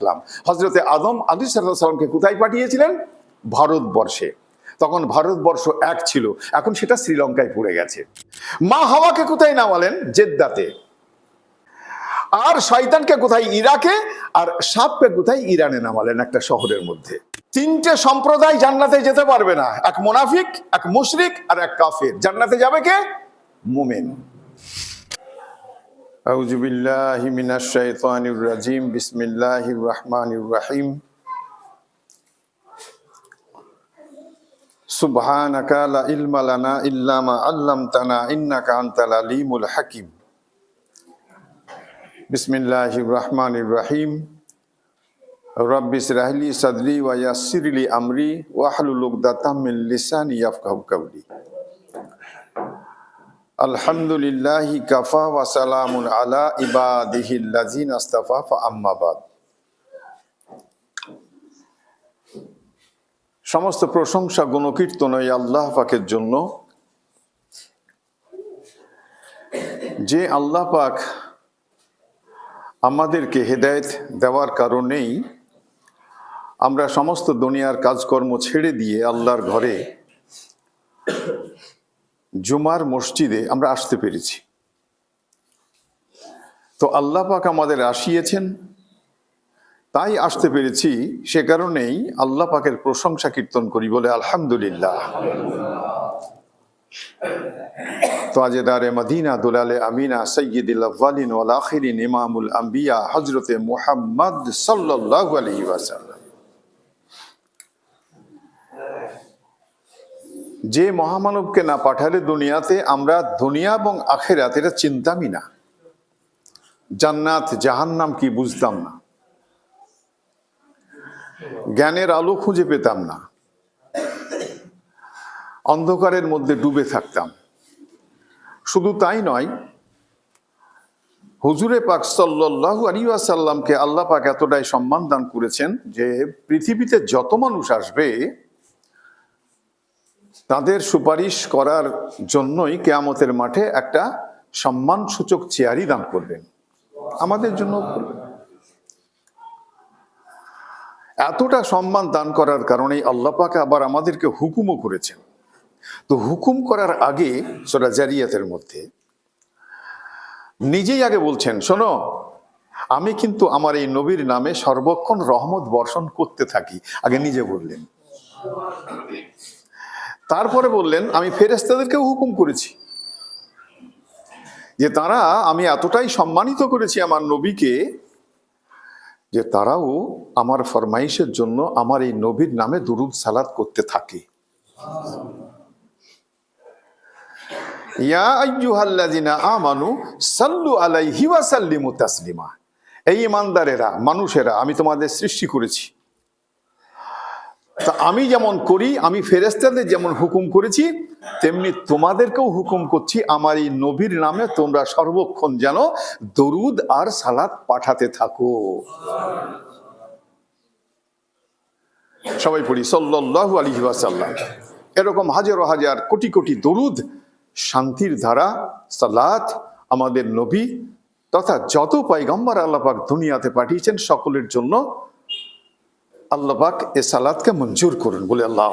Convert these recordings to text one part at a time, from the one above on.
সালাম হজরতে আদম আদি সাল্লামকে কোথায় পাঠিয়েছিলেন? ভারতবর্ষে। তখন ভারতবর্ষ এক ছিল। এখন সেটা শ্রীলঙ্কায় পড়ে গেছে। মা হাওয়াকে কোথায় নামালেন? জেদ্দাতে। আর শয়তানকে কোথায়? ইরাকে। আর সাপকে কোথায়? ইরানে নামালেন একটা শহরের মধ্যে। তিনটে সম্প্রদায় জান্নাতে যেতে পারবে না। এক মুনাফিক, এক মুশরিক আর এক কাফের। জান্নাতে যাবে কে? মুমিন। أعوذ بالله من الشيطان الرجيم. بسم الله الرحمن الرحيم. سبحانك لا علم لنا إلا ما علمتنا إنك أنت العليم الحكيم. بسم الله الرحمن الرحيم. رب اشرح لي صدري ويسر لي أمري واحلل عقدة من لساني يفقهوا قولي. আলহামদুলিল্লাহি কাফা ওয়া সালামুন আলা ইবাদিহিল্লাযিন আস্তাফা ফা আম্মা বাদ। সমস্ত প্রশংসা, গুণকীর্তন এই আল্লাহ পাকের জন্য। যে আল্লাহ পাক আমাদেরকে হেদায়েত দেওয়ার কারণেই আমরা সমস্ত দুনিয়ার কাজকর্ম ছেড়ে দিয়ে আল্লাহর ঘরে জুমার মসজিদে আমরা আসতে পেরেছি। তো আল্লাহ পাক আমাদের আসিয়েছেন। তাই আসতে পেরেছি সে কারণেই আল্লাহ পাকের প্রশংসা কীর্তন করি বলে আলহামদুলিল্লাহ। তো দুলালে আমিনা ইমামুল আম্বিয়া হজরতে মুহাম্মদ সাল্লাল্লাহু আলাইহি যে মহামানবকে না পাঠালে দুনিয়াতে আমরা দুনিয়া এবং আখেরাত এটা চিন্তামই না। জান্নাত, জাহান্নাম কি বুঝতাম না। জ্ঞানের আলো খুঁজে পেতাম না। অন্ধকারের মধ্যে ডুবে থাকতাম। শুধু তাই নয়, হুজুরে পাক সাল্লাহু আলী আসাল্লামকে আল্লাহ পাক এতটাই সম্মান দান করেছেন যে পৃথিবীতে যত মানুষ আসবে তাদের সুপারিশ করার জন্যই কেয়ামতের মাঠে একটা সম্মান সূচক চেয়ারই দান করবেন। আমাদের জন্য এতটা সম্মান দান করার কারণেই আল্লাহ পাকে আবার আমাদেরকে হুকুমও করেছেন। তো হুকুম করার আগে সেটা জারিয়াতের মধ্যে নিজেই আগে বলছেন, শোনো, আমি কিন্তু আমার এই নবীর নামে সর্বক্ষণ রহমত বর্ষণ করতে থাকি। আগে নিজে বললেন। তারপরে বললেন, আমি ফেরেস্তাদেরকেও হুকুম করেছি যে তারা, আমি এতটাই সম্মানিত করেছি আমার নবীকে যে তারাও আমার ফরমাইশের জন্য আমার এই নবীর নামে দুরুদ সালাদ করতে থাকে। ইয়া সাল্লু তাসলিমা। এই ইমানদারেরা, মানুষেরা, আমি তোমাদের সৃষ্টি করেছি। তা আমি যেমন করি, আমি ফেরেস্তাদের যেমন হুকুম করেছি, তেমনি তোমাদেরকেও হুকুম করছি, আমার এই নবীর নামে তোমরা সর্বক্ষণ যেন দরুদ আর সালাত পাঠাতে থাকো। সবাই পড়ি, সাল্লাল্লাহু আলাইহি ওয়াসাল্লাম। এরকম হাজারো হাজার কোটি কোটি দরুদ, শান্তির ধারা, সালাত আমাদের নবী, তথা যত পাইগম্বর আল্লাপাক দুনিয়াতে পাঠিয়েছেন সকলের জন্য আল্লাপাক এ সালাদকে মঞ্জুর করুন, বলে আল্লাহ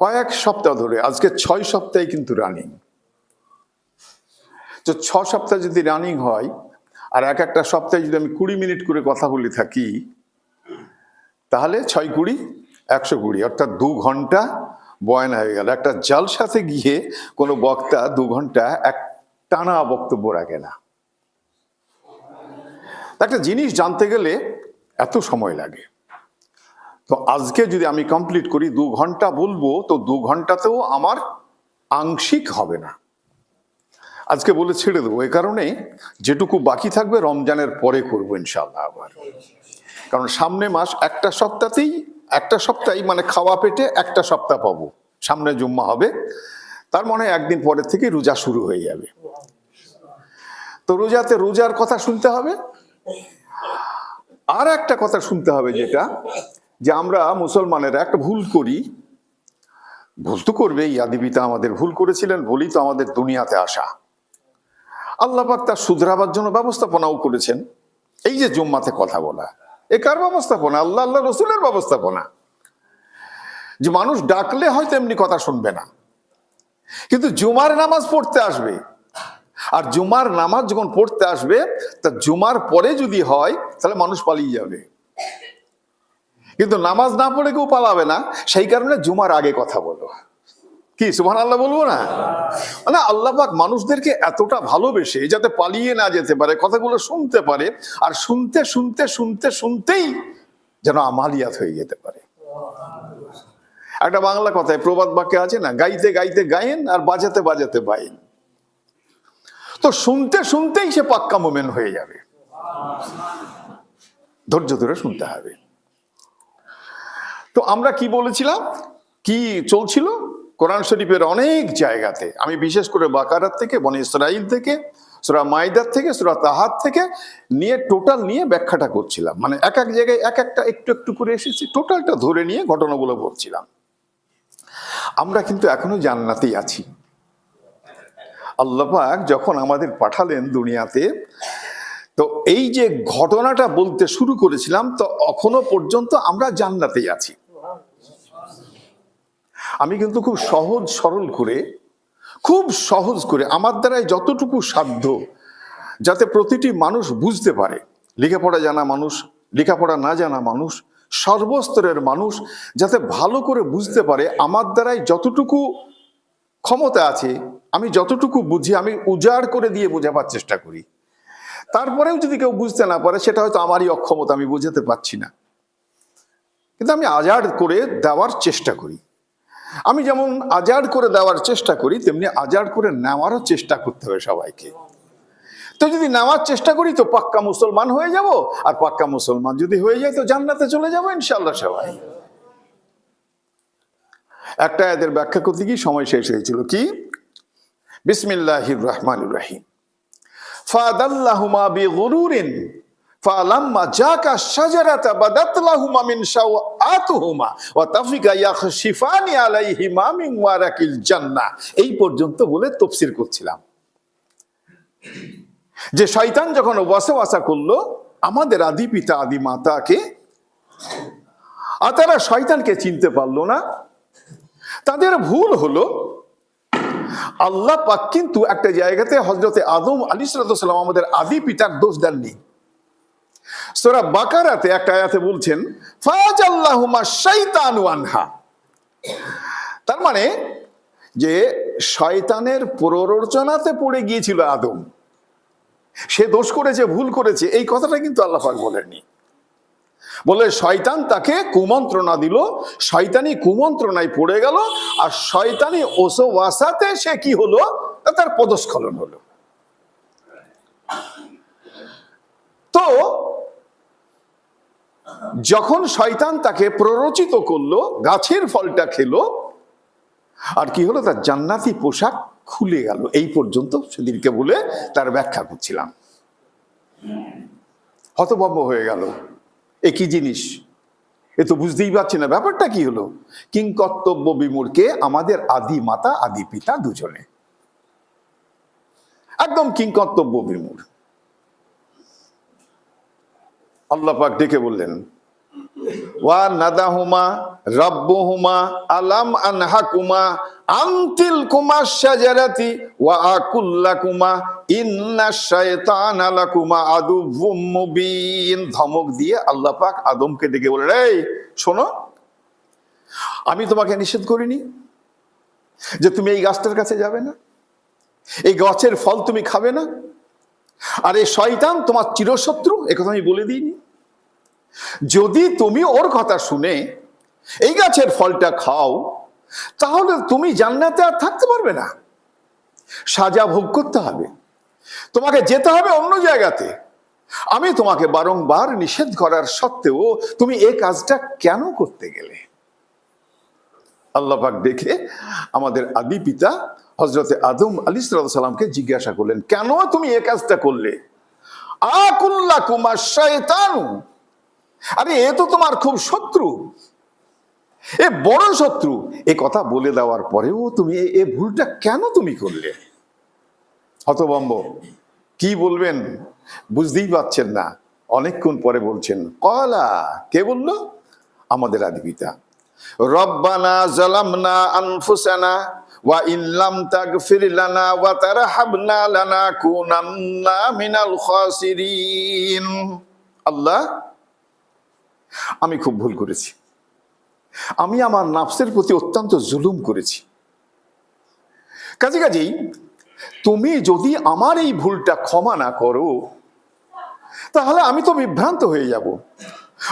কয়েক সপ্তাহ ধরে, আজকে ছয় সপ্তাহে কিন্তু রানিং তো ছ সপ্তাহ যদি রানিং হয়, আর এক একটা সপ্তাহে যদি আমি কুড়ি মিনিট করে কথা বলে থাকি, তাহলে ছয় কুড়ি, একশো কুড়ি, অর্থাৎ দু ঘণ্টা বয়ান হয়ে গেল। একটা জালসাতে গিয়ে কোনো বক্তা দু ঘণ্টা এক টানা বক্তব্য রাখে না। একটা জিনিস জানতে গেলে এত সময় লাগে। তো আজকে যদি আমি কমপ্লিট করি, দু ঘণ্টা বলব, তো দু ঘন্টাতেও আমার আংশিক হবে না। আজকে বলে ছেড়ে দেবো, এ কারণে যেটুকু বাকি থাকবে রমজানের পরে করব ইনশাল্লাহ আবার। কারণ সামনে মাস একটা সপ্তাহতেই, একটা সপ্তাহেই মানে খাওয়া পেটে একটা সপ্তাহ পাবো। সামনে জুম্মা হবে, তার মানে একদিন পরের থেকে রোজা শুরু হয়ে যাবে। তো রোজাতে রোজার কথা শুনতে হবে আর একটা কথা শুনতে হবে যেটা, যে আমরা মুসলমানেরা একটা ভুল করি। ভুল তো করবে ইয়াদিবিতা আমাদের ভুল করেছিলেন ভুলই তো আমাদের দুনিয়াতে আসা। আল্লাহ পাক তার শুধরাবার জন্য ব্যবস্থাপনাও করেছেন। এই যে জুম্মাতে কথা বলা, এ কার ব্যবস্থাপনা? আল্লাহ আল্লাহ রসুলের ব্যবস্থাপনা। যে মানুষ ডাকলে হয়তো এমনি কথা শুনবে না। কিন্তু জুমার নামাজ পড়তে আসবে। আর জুমার নামাজ যখন পড়তে আসবে, তা জুমার পরে যদি হয়, তাহলে মানুষ পালিয়ে যাবে। কিন্তু নামাজ না পড়ে কেউ পালাবে না, সেই কারণে জুমার আগে কথা বলো। কি সুবহান আল্লাহ বলব না? মানে আল্লাহ পাক মানুষদেরকে এতটা ভালোবেসে, যাতে পালিয়ে না যেতে পারে, কথাগুলো শুনতে পারে, আর শুনতে শুনতে শুনতে, শুনতেই যেন আমালিয়াত হয়ে যেতে পারে। একটা বাংলা কথায় প্রবাদ বাক্যে আছে না, গাইতে গাইতে গায়েন, আর বাজাতে বাজাতে বাইন। তো শুনতে শুনতেই সে পাক্কা মোমেন হয়ে যাবে। ধৈর্য ধরে শুনতে হবে। তো আমরা কি বলেছিলাম? কি চলছিল? কোরআন শরীফের অনেক জায়গাতে, আমি বিশেষ করে বাকারাত থেকে, বনে ইসরাইল থেকে, সুরা মাইদার থেকে, সুরা তাহাত থেকে নিয়ে টোটাল নিয়ে ব্যাখ্যাটা করছিলাম। মানে এক এক জায়গায় এক একটা একটু একটু করে এসেছি, টোটালটা ধরে নিয়ে ঘটনাগুলো বলছিলাম। আমরা কিন্তু এখনও জান্নাতেই আছি। আল্লাপাক যখন আমাদের পাঠালেন দুনিয়াতে, তো এই যে ঘটনাটা বলতে শুরু করেছিলাম, তো এখনও পর্যন্ত আমরা জান্নাতেই আছি। আমি কিন্তু খুব সহজ সরল করে, খুব সহজ করে, আমার দ্বারাই যতটুকু সাধ্য, যাতে প্রতিটি মানুষ বুঝতে পারে, লেখাপড়া জানা মানুষ, লেখাপড়া না জানা মানুষ, সর্বস্তরের মানুষ যাতে ভালো করে বুঝতে পারে, আমার দ্বারাই যতটুকু ক্ষমতা আছে, আমি যতটুকু বুঝি, আমি উজাড় করে দিয়ে বোঝাবার চেষ্টা করি। তারপরেও যদি কেউ বুঝতে না পারে, সেটা হয়তো আমারই অক্ষমতা, আমি বুঝাতে পারছি না। কিন্তু আমি আজাদ করে দেওয়ার চেষ্টা করি। আমি যেমন আজাদ করে দেওয়ার চেষ্টা করি, তেমনি আজাদ করে নেওয়ারও চেষ্টা করতে হবে সবাইকে। তো যদি নেওয়ার চেষ্টা করি, তো পাক্কা মুসলমান হয়ে যাব, আর পাক্কা মুসলমান যদি হয়ে যায়, তো জান্নাতে চলে যাব ইনশাল্লাহ সবাই। একটা এদের ব্যাখ্যা করতে গিয়ে সময় শেষ হয়েছিল। কি? বিসমিল্লাহির রহমান রাহিম। ফাদাল্লাহুমা বি গরুরিন ফালাম্মা জাকা শাজারাতা বাদাত লাহুমা মিন শাওআতুহুমা, ওয়া তাফিকা ইয়াখশিফানি আলাইহিমা মিন ওয়ারাকিল জান্না এই পর্যন্ত বলে তাফসীর করছিলাম। যে শয়তান যখন ওয়াসওয়াসা করল, আমাদের আদি পিতা, আদি মাতাকে, আর তারা শয়তানকে চিনতে পারল না তাদের ভুল হলো, আল্লাহ পাক কিন্তু একটা জায়গাতে হজরতে আদম আলী সালাম আমাদের আদি পিতার দোষ দেননি। সোরা বাকারাতে একটা আয়াতে বলছেন ফাজ আল্লাহুমা শৈতানু আনহা। তার মানে যে শয়তানের প্ররোচনাতে পড়ে গিয়েছিল আদম, সে দোষ করেছে, ভুল করেছে, এই কথাটা কিন্তু আল্লাহ পাক বলেননি। বলে শয়তান তাকে কুমন্ত্রণা দিল। শয়তানি কুমন্ত্রণায় পড়ে গেল আর শয়তানি ওসোয়াসাতে সে কি হলো? তার পদস্খলন হলো। তো যখন শয়তান তাকে প্ররোচিত করল, গাছের ফলটা খেলো, আর কি হলো? তার জান্নাতি পোশাক খুলে গেল। এই পর্যন্ত সেদিনকে বলে তার ব্যাখ্যা করছিলাম। হতভম্ব হয়ে গেল। এ কি জিনিস। এ তো বুঝতেই পারছি না, ব্যাপারটা কি হলো? কিংকর্তব্য বিমূর্কে আমাদের আদি মাতা, আদি পিতা দুজনে। একদম কিংকর্তব্য বিমূর আল্লাহ পাক ডেকে বললেন ওয়া নাদাহুমা রাব্বুহুমা আলাম আনহাকুমা আনতিল কুমা শাজারাতি ওয়া আকুল্লাকুমা ইন্না শায়তানা লাকুমা আদুవ్বুম মুবিন। ধমক দিয়ে আল্লাহ পাক আদমকে ডেকে বলে, এই, শোনো, আমি তোমাকে নিষেধ করিনি যে তুমি এই গাছটার কাছে যাবে না। এই গাছের ফল তুমি খাবে না। আর এই শয়তান তোমার চিরশত্রু একথা আমি বলে দিইনি। যদি তুমি ওর কথা শুনে এই গাছের ফলটা খাও, তাহলে তুমি জান্নাতে আর থাকতে পারবে না। সাজা ভোগ করতে হবে। তোমাকে যেতে হবে অন্য জায়গাতে। আমি তোমাকে বারংবার নিষেধ করার সত্ত্বেও তুমি এ কাজটা কেন করতে গেলে? আল্লাপাক দেখে আমাদের আদি পিতা হজরতে আদম আলী সাল্লামকে জিজ্ঞাসা করলেন, কেন তুমি এ কাজটা করলে? আকুল্লা কুমার শয়তানু আরে, এ তো তোমার খুব শত্রু। এ বড় শত্রু। এ কথা বলে দেওয়ার পরেও তুমি এ ভুলটা কেন তুমি করলে? হতবম্ব কি বলবেন? বুঝতেই পারছেন না। অনেকক্ষণ পরে বলছেন, কলা কে বলল? আমাদের আদি পিতা রব্বানা জালামনা আনফুসানা ওয়া ইল্লাম তাগফির লানা ওয়া তারহামনা লানাকুনান্না মিনাল খাসিরিন। আল্লাহ আমি খুব ভুল করেছি। আমি আমার নাফসের প্রতি অত্যন্ত জুলুম করেছি। কাজে কাজেই তুমি যদি আমার এই ভুলটা ক্ষমা না করো, তাহলে আমি তো বিভ্রান্ত হয়ে যাব।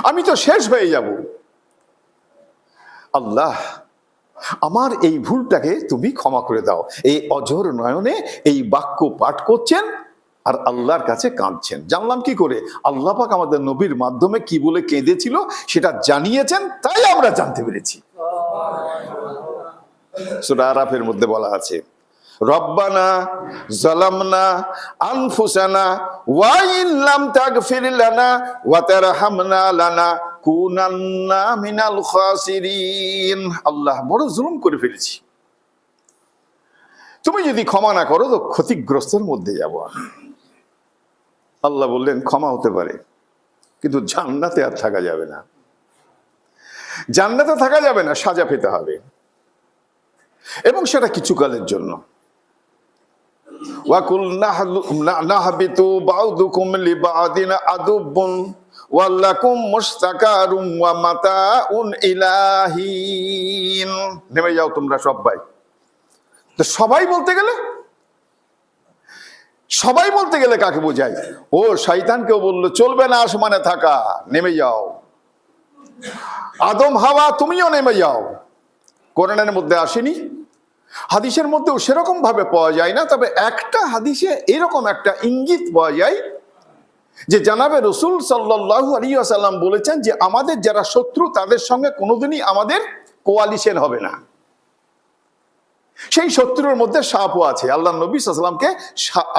আমি তো শেষ হয়ে যাব। আল্লাহ, আমার এই ভুলটাকে তুমি ক্ষমা করে দাও। এই অজর নয়নে এই বাক্য পাঠ করছেন আর আল্লাহর কাছে কাঁদছেন। জানলাম কি করে? আল্লাহ পাক আমাদের নবীর মাধ্যমে কি বলে কেঁদেছিল সেটা জানিয়েছেন, তাই আমরা জানতে পেরেছি। সুরা আরাফের মধ্যে বলা আছে, রব্বানা লানা কুনান্না আল্লাহ বড় জুলুম করে ফেলেছি। তুমি যদি ক্ষমা না করো তো ক্ষতিগ্রস্তের মধ্যে যাব আমি। আল্লাহ বললেন, ক্ষমা হতে পারে, কিন্তু জান্নাতে আর থাকা যাবে না। জান্নাতে থাকা যাবে না, সাজা পেতে হবে। এবং সেটা কিছুকালের জন্য। ওয়াকুল ইলাহিন। নেমে যাও তোমরা সবাই। তো সবাই বলতে গেলে সবাই বলতে গেলে কাকে বোঝায়? ও শয়তানকেও বলল, চলবে না আসমানে থাকা, নেমে যাও। আদম, হাওয়া, তুমিও নেমে যাও। কোরআনের মধ্যে আসেনি। হাদিসের মধ্যেও সেরকম ভাবে পাওয়া যায় না, তবে একটা হাদিসে এরকম একটা ইঙ্গিত পাওয়া যায় যে জানাবে রসুল সাল্লাহু আলী আসাল্লাম বলেছেন যে, আমাদের যারা শত্রু, তাদের সঙ্গে কোনোদিনই আমাদের কোয়ালিশন হবে না। সেই শত্রুর মধ্যে সাপও আছে। আল্লাহ নবী সাল্লামকে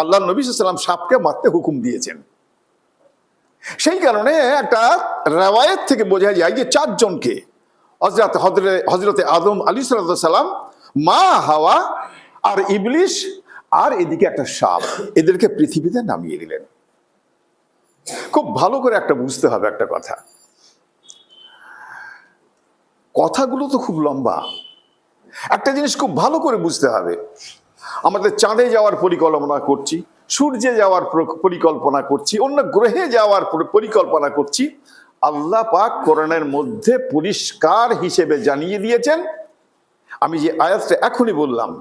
আল্লাহ নবী সাল্লাম সাপকে মারতে হুকুম দিয়েছেন। সেই কারণে একটা রেওয়ায়ত থেকে বোঝা যায় যে চারজনকে হজরত হজরতে আদম আলী সাল্লাম মা হাওয়া আর ইবলিশ আর এদিকে একটা সাপ, এদেরকে পৃথিবীতে নামিয়ে দিলেন। খুব ভালো করে একটা বুঝতে হবে একটা কথা। কথাগুলো তো খুব লম্বা। একটা জিনিস খুব ভালো করে বুঝতে হবে। আমাদের চাঁদে যাওয়ার পরিকল্পনা করছি, সূর্যে যাওয়ার পরিকল্পনা করছি, অন্য গ্রহে যাওয়ার পরিকল্পনা করছি। আল্লাহ পাক কোরআনের মধ্যে পরিষ্কার হিসেবে জানিয়ে দিয়েছেন। আমি যে আয়াতটা এখনই বললাম,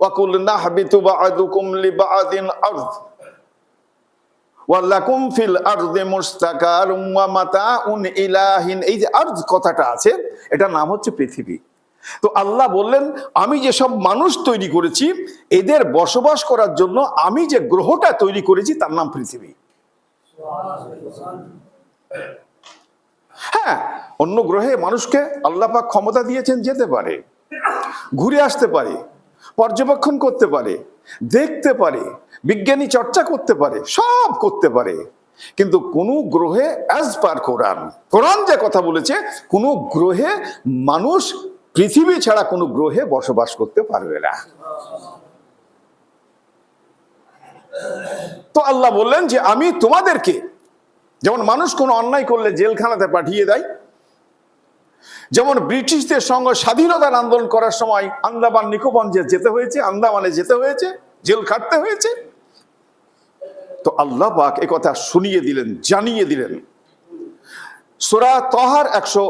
ওয়াকুল নাহবিতু বা'দুকুম লিবা'দিন আরদ ওয়ালাকুম ফিল আরদি মুস্তাকারুম ওয়া মাতাউন ইলাহিন। এই যে আরদ কথাটা আছে এটা নাম হচ্ছে পৃথিবী। তো আল্লাহ বললেন, আমি যে সব মানুষ তৈরি করেছি, এদের বসবাস করার জন্য আমি যে গ্রহটা তৈরি করেছি, তার নাম পৃথিবী। হ্যাঁ অন্য গ্রহে মানুষকে আল্লাহ পাক ক্ষমতা দিয়েছেন যেতে পারে, ঘুরে আসতে পারে, পর্যবেক্ষণ করতে পারে, দেখতে পারে, বিজ্ঞানী চর্চা করতে পারে, সব করতে পারে। কিন্তু কোন গ্রহে অ্যাজ পার কোরআন কোরআন যে কথা বলেছে, কোন গ্রহে মানুষ পৃথিবী ছাড়া কোনো গ্রহে বসবাস করতে পারবে না। তো আল্লাহ বললেন যে, আমি তোমাদেরকে যেমন মানুষ কোনো অন্যায় করলে জেলখানাতে পাঠিয়ে দেয়, যেমন ব্রিটিশদের সঙ্গে স্বাধীনতার আন্দোলন করার সময় আন্দামান নিকোবঞ্জে যেতে হয়েছে, আন্দামানে যেতে হয়েছে, জেল খাটতে হয়েছে। তো আল্লাহ পাক কথা শুনিয়ে দিলেন, জানিয়ে দিলেন। সোরা তহার একশো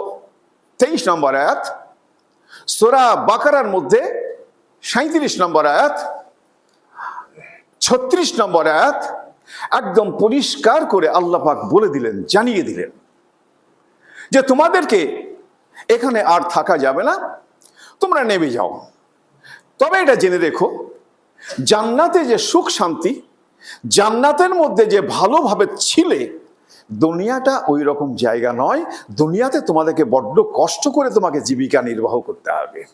তেইশ নম্বর আয়াত সোরা বাকারার মধ্যে সাঁত্রিশ নম্বর আয়াত, ছত্রিশ নম্বর আয়াত একদম পরিষ্কার করে আল্লাহ পাক বলে দিলেন, জানিয়ে দিলেন যে তোমাদেরকে এখানে আর থাকা যাবে না, তোমরা নেমে যাও। তবে এটা জেনে রেখো, জান্নাতে যে সুখ শান্তি, জান্নাতের মধ্যে যে ভালোভাবে ছিলে দুনিয়াটা ওই রকম জায়গা নয়। দুনিয়াতে তোমাদেরকে বড্ড কষ্ট করে তোমাকে জীবিকা নির্বাহ করতে হবে।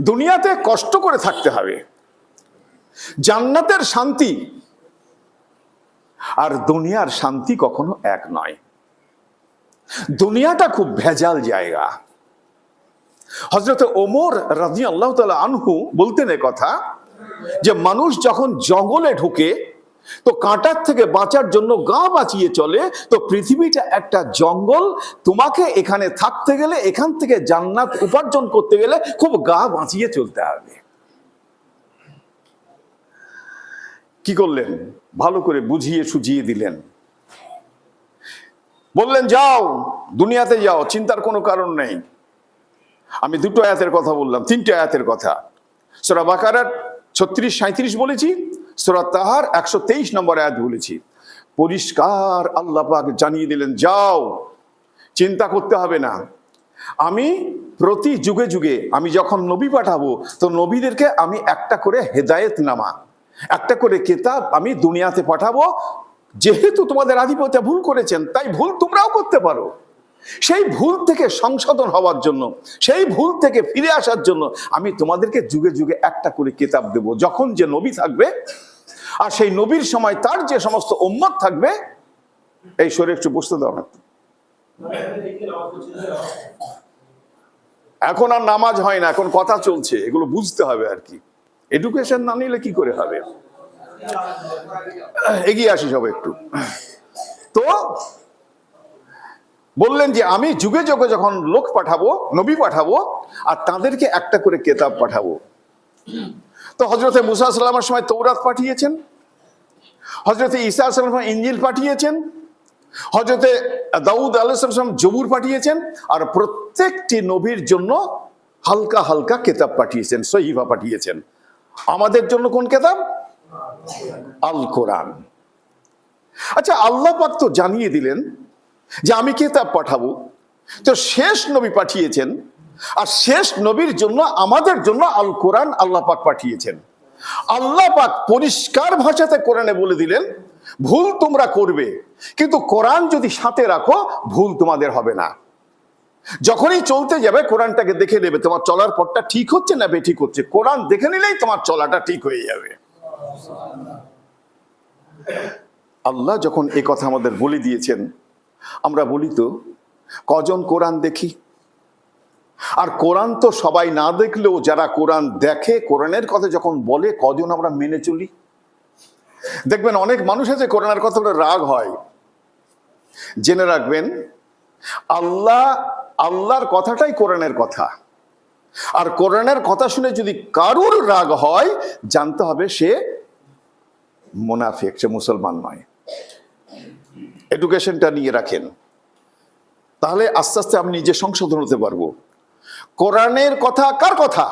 দুনিয়াতে কষ্ট করে থাকতে হবে। জান্নাতের শান্তি আর দুনিয়ার শান্তি কখনো এক নয়। দুনিয়াটা খুব ভেজাল জায়গা। হজরত ওমর রাজি আল্লাহ আনহু বলতেন কথা যে, মানুষ যখন জঙ্গলে ঢুকে তো কাঁটার থেকে বাঁচার জন্য গা বাঁচিয়ে চলে, তো পৃথিবীটা একটা জঙ্গল। তোমাকে এখানে থাকতে গেলে, এখান থেকে জান্নাত উপার্জন করতে গেলে খুব গা বাঁচিয়ে চলতে হবে। কি করলেন? ভালো করে বুঝিয়ে সুঝিয়ে দিলেন। বললেন, যাও, দুনিয়াতে যাও, চিন্তার কোনো কারণ নেই। আমি দুটো আয়াতের কথা বললাম, তিনটে আয়াতের কথা। সোরা বাকারার ছত্রিশ সাঁত্রিশ বলেছি সোরা তাহার একশো তেইশ নম্বর আয়াত বলেছি। পরিষ্কার আল্লাহ জানিয়ে দিলেন, যাও, চিন্তা করতে হবে না। আমি প্রতি যুগে যুগে আমি যখন নবী পাঠাবো, তো নবীদেরকে আমি একটা করে হেদায়েত নামা, একটা করে কেতাব আমি দুনিয়াতে পাঠাবো। যেহেতু তোমাদের আধিপত্য ভুল করেছেন, তাই ভুল তোমরাও করতে পারো। সেই ভুল থেকে সংশোধন হওয়ার জন্য, সেই ভুল থেকে ফিরে আসার জন্য আমি তোমাদেরকে যুগে যুগে একটা করে কেতাব দেব। যখন যে নবী থাকবে আর সেই নবীর সময় তার যে সমস্ত উম্মত থাকবে, এই শরীর একটু বসতে দাও না। এখন আর নামাজ হয় না, এখন কথা চলছে, এগুলো বুঝতে হবে আর কি। এডুকেশন না নিলে কি করে হবে? এগিয়ে আসি সব একটু। তো বললেন যে, আমি যুগে যুগে যখন লোক পাঠাবো, নবী পাঠাবো, আর তাদেরকে একটা করে কেতাব পাঠাবো। তো হজরতে মুসা সাল্লামের সময় তৌরাত পাঠিয়েছেন। হজরতে ঈসা সাল্লাম ইঞ্জিল পাঠিয়েছেন। হজরতে দাউদ আলাইসালাম জবুর পাঠিয়েছেন। আর প্রত্যেকটি নবীর জন্য হালকা হালকা কেতাব পাঠিয়েছেন, সহিফা পাঠিয়েছেন। আমাদের জন্য কোন কেতাব? আল কোরআন। আচ্ছা আল্লাহ পাক তো জানিয়ে দিলেন যে আমি কেতাব পাঠাবো? তো শেষ নবী পাঠিয়েছেন, আর শেষ নবীর জন্য, আমাদের জন্য আল কোরআন আল্লাহ পাক পাঠিয়েছেন। আল্লাহ পাক পরিষ্কার ভাষাতে কোরআনে বলে দিলেন, ভুল তোমরা করবে, কিন্তু কোরআন যদি সাথে রাখো, ভুল তোমাদের হবে না। যখনই চলতে যাবে, কোরআনটাকে দেখে নেবে, তোমার চলার পথটা ঠিক হচ্ছে না বেঠিক হচ্ছে? কোরআন দেখে নিলেই তোমার চলাটা ঠিক হয়ে যাবে। আল্লাহ যখন এ কথা আমাদের বলে দিয়েছেন আমরা বলি তো, কজন কোরআন দেখি? আর কোরআন তো সবাই না দেখলেও যারা কোরআন দেখে, কোরআনের কথা যখন বলে, কজন আমরা মেনে চলি? দেখবেন অনেক মানুষ আছে কোরআনের কথা বলে রাগ হয়। জেনে রাখবেন, আল্লাহ, আল্লাহর কথাটাই কোরআনের কথা। আর কোরআনের কথা শুনে যদি কারুর রাগ হয়, জানতে হবে সে মোনাফিক, সে মুসলমান নয়। এডুকেশনটা নিয়ে রাখেন। তাহলে আস্তে আস্তে আমি নিজে সংশোধন হতে পারব। কোরআনের কথা কার কথা?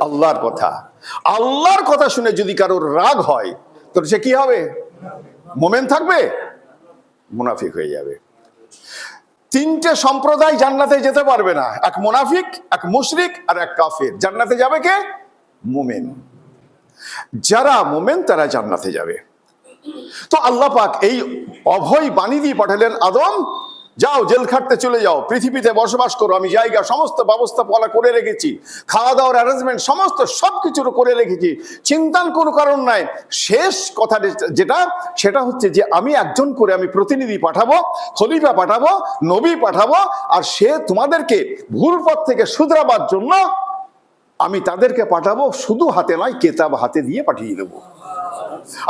আল্লাহর কথা। আল্লাহর কথা শুনে যদি কারোর রাগ হয় তাহলে সে কি হবে? মোমেন থাকবে? মুনাফিক হয়ে যাবে। তিনটে সম্প্রদায় জান্নাতে যেতে পারবে না। এক মুনাফিক, এক মুশরিক আর এক কাফের। জান্নাতে যাবে কে? মোমেন। যারা মোমেন, তারা জান্নাতে যাবে। তো আল্লাহ পাক এই অভয় বাণী দিয়ে পাঠালেন, আদম, যাও, জেল খাটতে চলে যাও, পৃথিবীতে বসবাস করো, আমি জায়গা, সমস্ত ব্যবস্থা পলা করে রেখেছি খাওয়া দাওয়ার অ্যারেঞ্জমেন্ট সমস্ত সব কিছুর করে রেখেছি। চিন্তার কোনো কারণ নাই। শেষ কথা যেটা, সেটা হচ্ছে যে, আমি একজন করে আমি প্রতিনিধি পাঠাবো, খলিফা পাঠাবো, নবী পাঠাবো, আর সে তোমাদেরকে ভুল পথ থেকে শুধরাবার জন্য আমি তাদেরকে পাঠাবো, শুধু হাতে নয়, কেতাব হাতে দিয়ে পাঠিয়ে দেবো।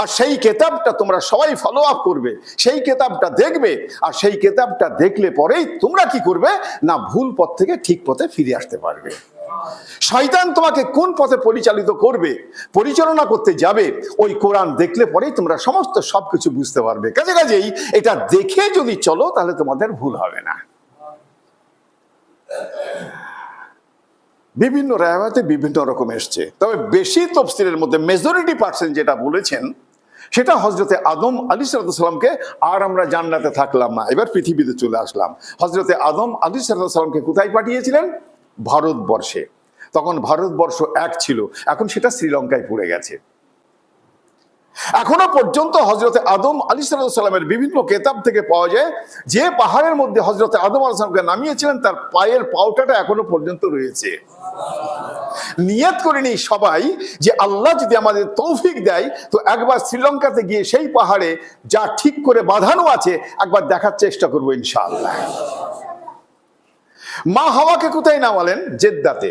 আর সেই কেতাবটা তোমরা সবাই ফলো আপ করবে, সেই কেতাবটা দেখবে, আর সেই কেতাবটা দেখলে পরেই তোমরা কি করবে? না, ভুল পথ থেকে ঠিক পথে ফিরে আসতে পারবে। শয়তান তোমাকে কোন পথে পরিচালিত করবে, পরিচালনা করতে যাবে, ওই কোরআন দেখলে পরেই তোমরা সমস্ত সবকিছু বুঝতে পারবে। কাজে কাজেই এটা দেখে যদি চলো, তাহলে তোমাদের ভুল হবে না। বিভিন্ন রায়বাতে বিভিন্ন রকম এসছে। তবে বেশি তফসিলের মধ্যে মেজরিটি পার্সেন্ট যেটা বলেছেন, সেটা হজরতে আদম আলী সালামকে, আর আমরা জান্নাতে থাকলাম না, এবার পৃথিবীতে চলে আসলাম। হজরতে আদম আলী সালামকে কোথায় পাঠিয়েছিলেন? ভারতবর্ষে। তখন ভারতবর্ষ এক ছিল, এখন সেটা শ্রীলঙ্কায় পড়ে গেছে। এখনও পর্যন্ত হজরতে আদম আলী বিভিন্ন কেতাব থেকে পাওয়া যায়, যে পাহাড়ের মধ্যে হজরতে আদম আলাইসালামকে নামিয়েছিলেন, তার পায়ের পাওটাটা এখনও পর্যন্ত রয়েছে। নিয়ত করে নিই সবাই যে আল্লাহ যদি আমাদের তৌফিক দেয়, তো একবার শ্রীলঙ্কাতে গিয়ে সেই পাহাড়ে যা ঠিক করে বাঁধানো আছে, একবার দেখার চেষ্টা করব ইনশাআল্লাহ। মা হাওয়াকে কোথায় নামালেন? জেদ্দাতে।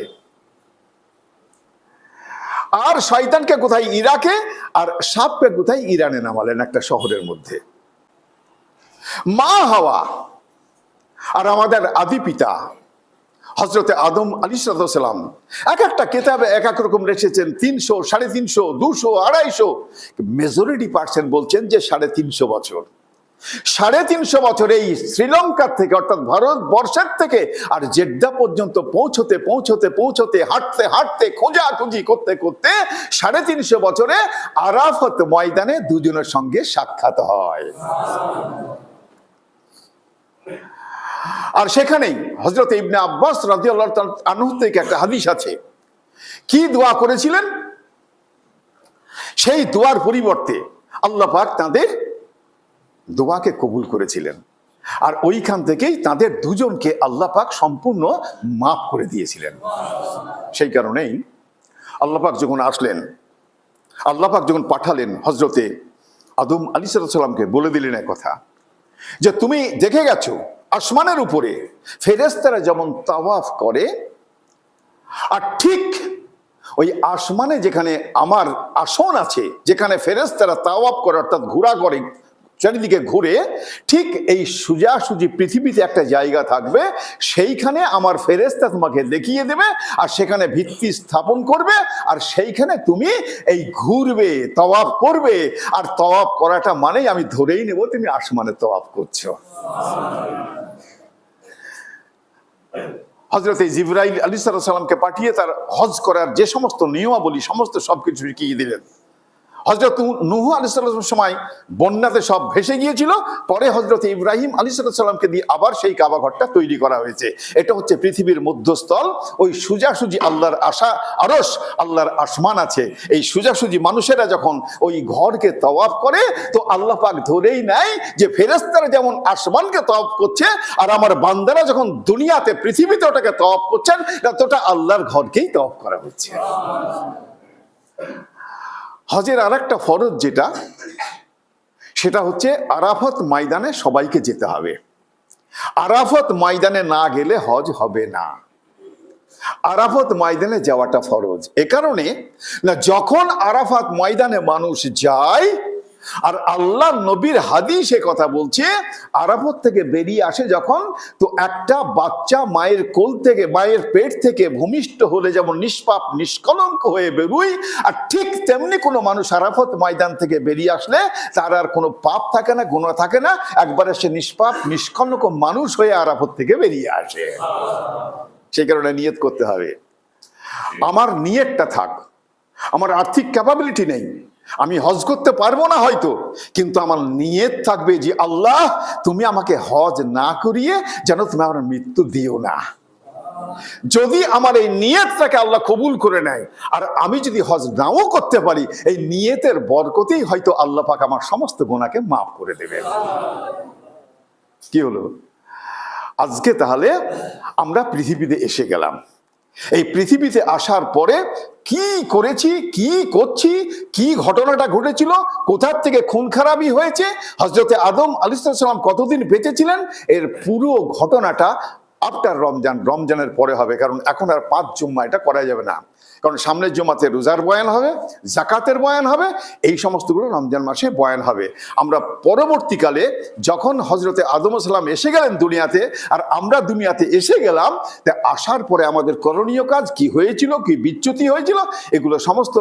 আর শয়তানকে কোথায় ইরাকে আর সাপকে কোথায় ইরানে নামালেন একটা শহরের মধ্যে। মা হাওয়া আর আমাদের আদি পিতা হজরতে আদম আলী সালাম এক একটা কেতাবে এক এক রকম রেখেছেন, তিনশো, সাড়ে তিনশো, দুশো, আড়াইশো। মেজরিটি পার্সেন্ট বলছেন যে সাড়ে তিনশো বছর। সাড়ে তিনশো বছর এই শ্রীলঙ্কার থেকে, অর্থাৎ ভারতবর্ষের থেকে, আর জেদ্দা পর্যন্ত পৌঁছতে পৌঁছতে পৌঁছতে, হাঁটতে হাঁটতে, খোঁজাখুঁজি করতে করতে সাড়ে তিনশো বছরে আরাফত ময়দানে দুজনের সঙ্গে সাক্ষাৎ হয়। আর সেখানেই হজরত ইবনে আব্বাস রাজি আল্লাহ থেকে একটা হাদিস আছে। কি দোয়া করেছিলেন? সেই দোয়ার পরিবর্তে আল্লাহ পাক তাদের দোয়াকে কবুল করেছিলেন। আর ওইখান থেকেই তাদের দুজনকে আল্লাহ পাক সম্পূর্ণ মাফ করে দিয়েছিলেন। সেই কারণেই আল্লাহ পাক যখন আসলেন, আল্লাহ পাক যখন পাঠালেন হজরতে আদম আলী সাল্লামকে বলে দিলেন এক কথা, যে তুমি দেখে গেছো আসমানের উপরে ফেরেস্তারা যেমন তাওয়াফ করে, আর ঠিক ওই আসমানে যেখানে আমার আসন আছে, যেখানে ফেরেস্তারা তাওয়াফ করে, অর্থাৎ ঘোরা করে চারিদিকে ঘুরে ঠিক এই সুজাসুজি পৃথিবীতে একটা জায়গা থাকবে, সেইখানে আমার ফেরেস্তা তোমাকে দেখিয়ে দেবে আর সেখানে ভিত্তি স্থাপন করবে আর সেইখানে তুমি এই ঘুরবে, তওয়াফ করবে আর তওয়াফ করাটা মানেই আমি ধরেই নেব তুমি আসমানে তওয়াফ করছ। হজরত জিব্রাইল আলী সাল্লামকে পাঠিয়ে তার হজ করার যে সমস্ত নিয়মাবলী, সমস্ত সবকিছু শিখিয়ে দিলেন। হজরত নুহু আলি সাল্লামের সময় বন্যাতে সব ভেসে গিয়েছিল। পরে হজরত ইব্রাহিম আলী সাল্লামকে দিয়ে আবার সেই কাবা ঘরটা তৈরি করা হয়েছে। এটা হচ্ছে পৃথিবীর মধ্যস্থল। ওই সুজাসুজি আল্লাহর আশা আরস আল্লাহর আসমান আছে। এই সুজাসুজি মানুষেরা যখন ওই ঘরকে তওয়াফ করে, তো আল্লাহ পাক ধরেই নেয় যে ফেরেস্তারা যেমন আসমানকে তওয়াফ করছে, আর আমার বান্দারা যখন দুনিয়াতে, পৃথিবীতে ওটাকে তওয়াফ করছেন ততটা আল্লাহর ঘরকেই তওয়াফ করা হচ্ছে। হজের আর একটা ফরজ যেটা, সেটা হচ্ছে আরাফত ময়দানে সবাইকে যেতে হবে। আরাফত ময়দানে না গেলে হজ হবে না। আরাফত ময়দানে যাওয়াটা ফরজ। এ কারণে না, যখন আরাফাত ময়দানে মানুষ যায় আর আল্লাহ নবীর হাদিসে কথা বলছে, আরাফত থেকে বেরিয়ে আসে যখন, তো একটা বাচ্চা মায়ের কোল থেকে, মায়ের পেট থেকে ভূমিষ্ঠ হলে যেমন নিষ্পাপ, নিষ্কলঙ্ক হয়ে বেরুই, আর ঠিক তেমনি কোনো মানুষ আরাফত ময়দান থেকে বেরিয়ে আসলে তার আর কোনো পাপ থাকে না গুণ থাকে না, একবারে সে নিষ্পাপ, নিষ্কলঙ্ক মানুষ হয়ে আরাফত থেকে বেরিয়ে আসে। সেই কারণে নিয়ত করতে হবে। আমার নিয়তটা থাক। আমার আর্থিক ক্যাপাবিলিটি নেই। আমি হজ করতে পারব না হয়তো, কিন্তু আমার নিয়ত থাকবে যে, আল্লাহ, তুমি আমাকে হজ না করিয়ে যেন তুমি আমার মৃত্যু দিও না। যদি আমার এই নিয়তটাকে আল্লাহ কবুল করে নেয়, আর আমি যদি হজ নাও করতে পারি, এই নিয়তের বরকতেই হয়তো আল্লাহ পাক আমার সমস্ত গোনাকে মাফ করে দেবে কি হলো? আজকে তাহলে আমরা পৃথিবীতে এসে গেলাম। এই পৃথিবীতে আসার পরে কি করেছি, কি করছি, কি ঘটনাটা ঘটেছিল, কোথার থেকে খুন খারাপি হয়েছে হজরতে আদম আলিসাল্লাম কতদিন বেঁচেছিলেন এর পুরো ঘটনাটা আফটার রমজান রমজানের পরে হবে, কারণ এখন আর পাঁচ জুম্মা এটা করা যাবে না। কারণ সামনের জমাতে রোজার বয়ান হবে, জাকাতের বয়ান হবে, এই সমস্তগুলো রমজান মাসে বয়ান হবে। আমরা পরবর্তীকালে যখন হজরতে আদম সালাম এসে গেলেন দুনিয়াতে, আর আমরা দুনিয়াতে এসে গেলাম, তা আসার পরে আমাদের করণীয় কাজ কি হয়েছিল, কি বিচ্যুতি হয়েছিল, এগুলো সমস্ত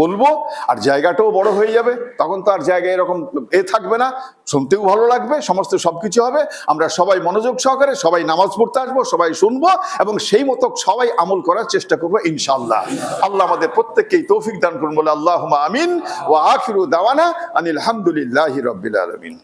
বলব, আর জায়গাটাও বড় হয়ে যাবে। তখন তো আর জায়গায় এরকম এ থাকবে না, শুনতেও ভালো লাগবে, সমস্ত সবকিছু হবে। আমরা সবাই মনোযোগ সহকারে সবাই নামাজ পড়তে আসব, সবাই শুনব এবং সেই মতো সবাই আমল করার চেষ্টা করব ইনশাল্লাহ আল্লাহ আমাদের প্রত্যেককেই তৌফিক দান করুন বলে আল্লাহ আমিন। ও আখিরু দাওয়ানা আনিল আহমদুলিল্লাহ রবিল আলমিন।